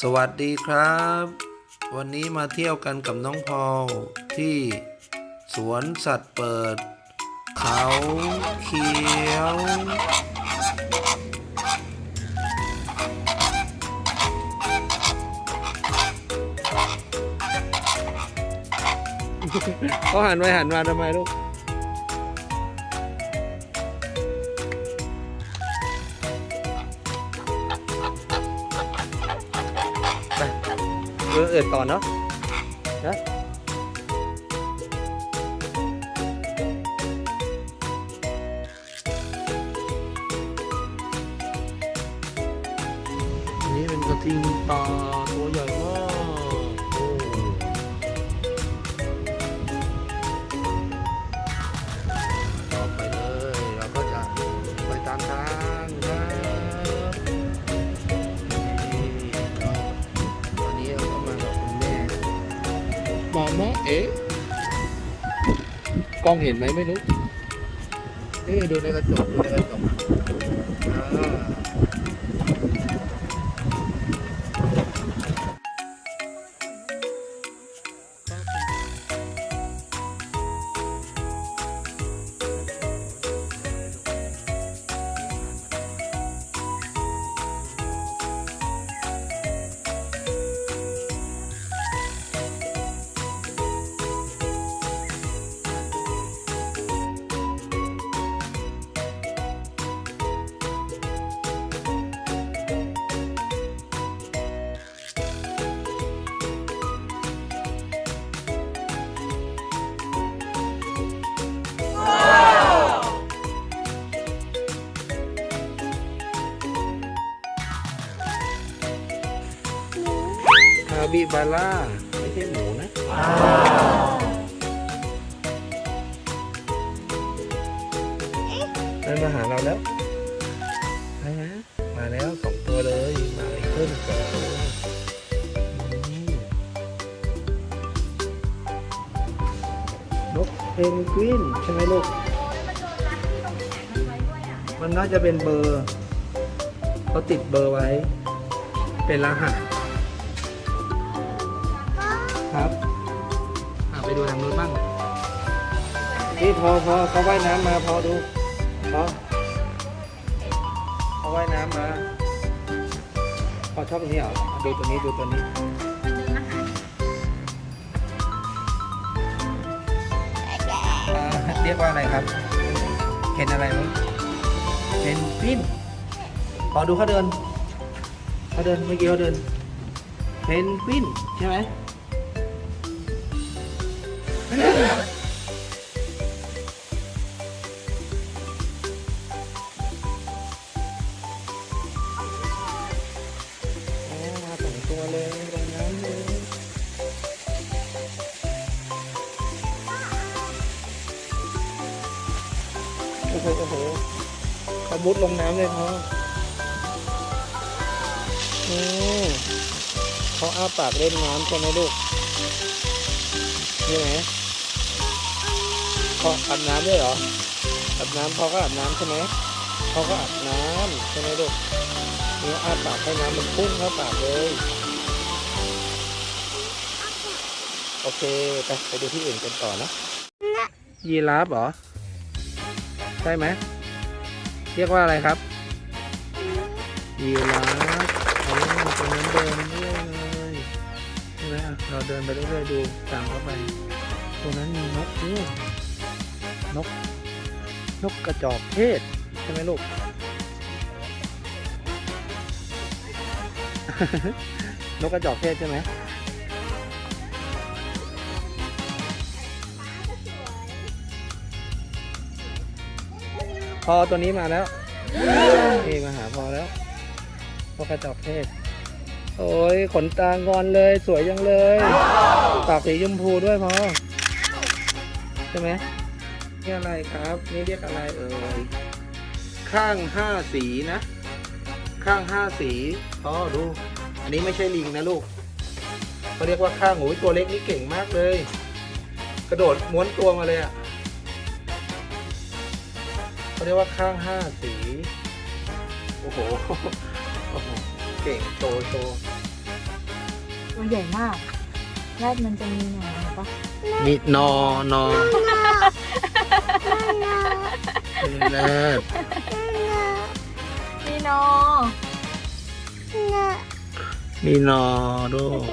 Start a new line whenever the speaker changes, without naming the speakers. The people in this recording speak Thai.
สวัสดีครับ วันนี้มาเที่ยวกันกับน้องพอลที่สวนสัตว์เปิด เขาเขียว เขาหันไปหันมาทำไมลูก ออเอิดต่อเนาะนะนี่เป็นกระทิงป่า มามะเอ๊ะกล้องเห็นไหมไม่รู้เอ๊ะดูในกระจกดูในกระจกาบิบาร่าไม่ใช่หมูนะนั่นมาหาเราแล้วใช่ไหมมาแล้วสองตัวเลย มาอีกเพิ่มอีกสองตัวนกเพนกวินใช่ไหมลูก มันน่าจะเป็นเบอร์เขาติดเบอร์ไว้ เป็นรหัส ครับอะไปดูทางนู้นบ้างนี่พอพอเขาว่ายน้ำมาพอดูพอเขาว่ายน้ำมาพอชอบตรงนี้เหรออะดูตัวนี้ดูตัวนี้อ่าเรียกว่าอะไรครับเห็นอะไรไหมเห็นฟินพอดูเขาเดินเขาเดินเมื่อกี้เขาเดินเพนกวินใช่ไหมโอ้ มาสองตัวเลยตรงนั้นเลยโอ้โหโอ้โหเขามุดลงน้ำเลยเขาโอ้เขาอ้าปากเล่นน้ำใช่ไหมลูกนี่ไหม เขาอาบน้ำด้วยเหรออาบน้ำเขาก็อาบน้ำใช่ไหมเขาก็อาบน้ำใช่ไหมลูกนี่อ้าปากให้น้ำมันพุ่งเข้าปากเลย โอเคไปไปดูที่อื่นกันต่อนะยีราฟเหรอใช่ไหมเรียกว่าอะไรครับยีราฟโอ้ตรงนั้นเดินเรื่อยเลยใช่ไหมเราเดินไปเรื่อยๆดูตามเข้าไป ตรงนั้นมีนกด้วย นก นกกระจอกเทศ ใช่ไหมลูก นกกระจอกเทศใช่ไหมพอตัวนี้มาแล้วนี่มาหาพอแล้วนกกระจอกเทศ โอ้ยขนตางอนเลยสวยจังเลยปากสีชมพูด้วยพอใช่ไหม นี่อะไรครับ นี่เรียกอะไรเอ่ย ข้างห้าสีนะ ข้างห้าสีอ๋อดู อันนี้ไม่ใช่ลิงนะลูกเขาเรียกว่าข้างโอ้ยตัวเล็กนี่เก่งมากเลย กระโดดม้วนตัวมาเลยอะเขาเรียกว่าข้างห้าสี โอ้โหโอ้โหเก่งโตโต
ตัวใหญ่มากแรดมันจะมีหนอนเห็นปะ
มีนอนอ เลิศ
มีนอ
มีนอด้วย